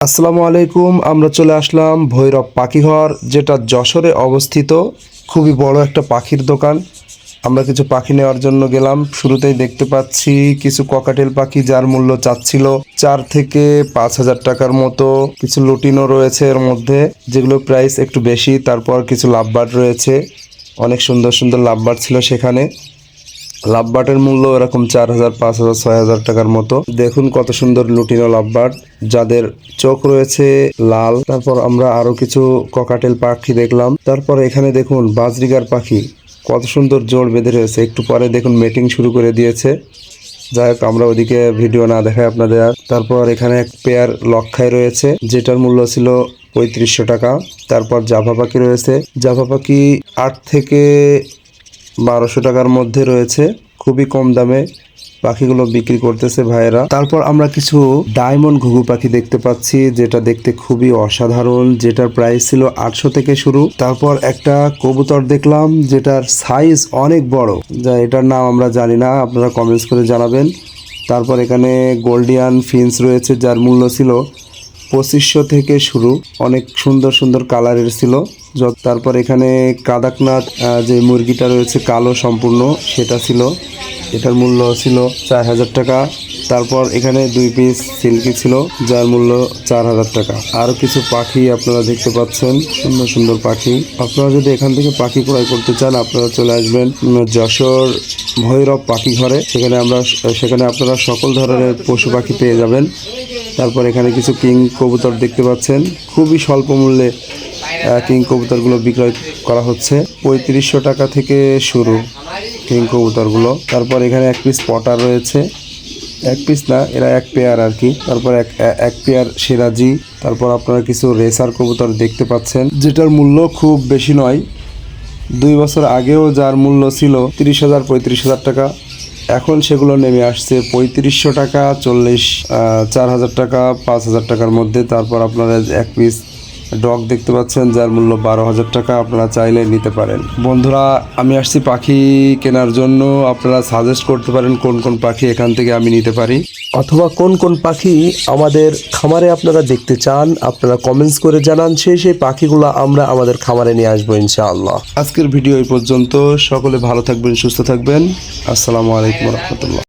আসসালামু আলাইকুম, আমরা চলে আসলাম ভৈরব পাখিঘর, যেটা যশোরে অবস্থিত। খুবই বড় একটা পাখির দোকান। আমরা কিছু পাখি নেওয়ার জন্য গেলাম। শুরুতেই দেখতে পাচ্ছি কিছু ককাটেল পাখি, যার মূল্য চাচ্ছিল চার থেকে পাঁচ হাজার টাকার মতো। কিছু লুটিনও রয়েছে এর মধ্যে, যেগুলো প্রাইস একটু বেশি, তারপর কিছু লাভবার্ড রয়েছে। অনেক সুন্দর সুন্দর লাভবার ছিল সেখানে। লাভবাটের মূল্য এরকম চার হাজার, পাঁচ হাজার, ছয় হাজার টাকার মতো। দেখুন কত সুন্দর লুটিনো লাভবাট যাদের চোখ রয়েছে লাল। তারপর আমরা আরও কিছু ককাটেল পাখি দেখলাম। তারপর এখানে দেখুন বাজরিগার পাখি, কত সুন্দর জোর বেঁধে রয়েছে। একটু পরে দেখুন মিটিং শুরু করে দিয়েছে। যাই হোক, আমরা ওদিকে ভিডিও না দেখাই আপনাদের আর। তারপর এখানে এক পেয়ার লক্ষায় রয়েছে, যেটার মূল্য ছিল পঁয়ত্রিশশো টাকা। তারপর জাভা পাখি রয়েছে। জাভা পাখি আট থেকে বারোশো টাকার মধ্যে রয়েছে। খুবই কম দামে পাখিগুলো বিক্রি করতেছে ভাইয়েরা। তারপর আমরা কিছু ডায়মন্ড ঘুঘু পাখি দেখতে পাচ্ছি, যেটা দেখতে খুবই অসাধারণ, যেটার প্রাইস ছিল আটশো থেকে শুরু। তারপর একটা কবুতর দেখলাম, যেটার সাইজ অনেক বড়। যা এটার নাম আমরা জানি না, আপনারা কমেন্টস করে জানাবেন। তারপর এখানে গোল্ডিয়ান ফিন্স রয়েছে, যার মূল্য ছিল পঁচিশশো থেকে শুরু। অনেক সুন্দর সুন্দর কালারের ছিল। তারপর এখানে কাদাকনাথ যে মুরগিটা রয়েছে কালো সম্পূর্ণ, সেটা ছিল। এটার মূল্য ছিল চার হাজার টাকা। তারপর এখানে দুই পিস সিল্কি ছিল, যার মূল্য চার হাজার টাকা। আরও কিছু পাখি আপনারা দেখতে পাচ্ছেন, সুন্দর সুন্দর পাখি। আপনারা যদি এখান থেকে পাখি ক্রয় করতে চান, আপনারা চলে আসবেন যশোর ভৈরব পাখি ঘরে। সেখানে আমরা, সেখানে আপনারা সকল ধরনের পশু পাখি পেয়ে যাবেন। তারপর এখানে কিছু কিং কবুতর দেখতে পাচ্ছেন। খুবই স্বল্প মূল্যে কিং কবুতরগুলো বিক্রয় করা হচ্ছে। পঁয়ত্রিশশো টাকা থেকে শুরু কিং কবুতরগুলো। তারপর এখানে এক পিস পটার রয়েছে। এক পিস না, এরা এক পেয়ার আর কি তারপর এক এক পেয়ার সিরাজি। তারপর আপনারা কিছু রেসার কবুতর দেখতে পাচ্ছেন। যেটার মূল্য খুব বেশি নয়। দুই বছর আগেও যার মূল্য ছিল তিরিশ হাজার, পঁয়ত্রিশ হাজার টাকা। এখন সেগুলো নেমে আসছে পঁয়ত্রিশশো টাকা, চল্লিশ চার হাজার টাকা, পাঁচ হাজার টাকার মধ্যে। তারপর আপনারা এক পিস ডগ দেখতে পাচ্ছেন যার মূল্য বারো হাজার টাকা আপনারা চাইলে নিতে পারেন। বন্ধুরা আমি আসছি পাখি কেনার জন্য। আপনারা সাজেস্ট করতে পারেন কোন কোন পাখি এখান থেকে আমি নিতে পারি। অথবা কোন কোন পাখি আমাদের খামারে আপনারা দেখতে চান আপনারা কমেন্টস করে জানান সেই সেই পাখিগুলো আমরা আমাদের খামারে নিয়ে আসব ইনশাআল্লাহ। আজকের ভিডিও এই পর্যন্ত। সকলে ভালো থাকবেন সুস্থ থাকবেন। আসসালামু আলাইকুম রহমতুল্লাহ।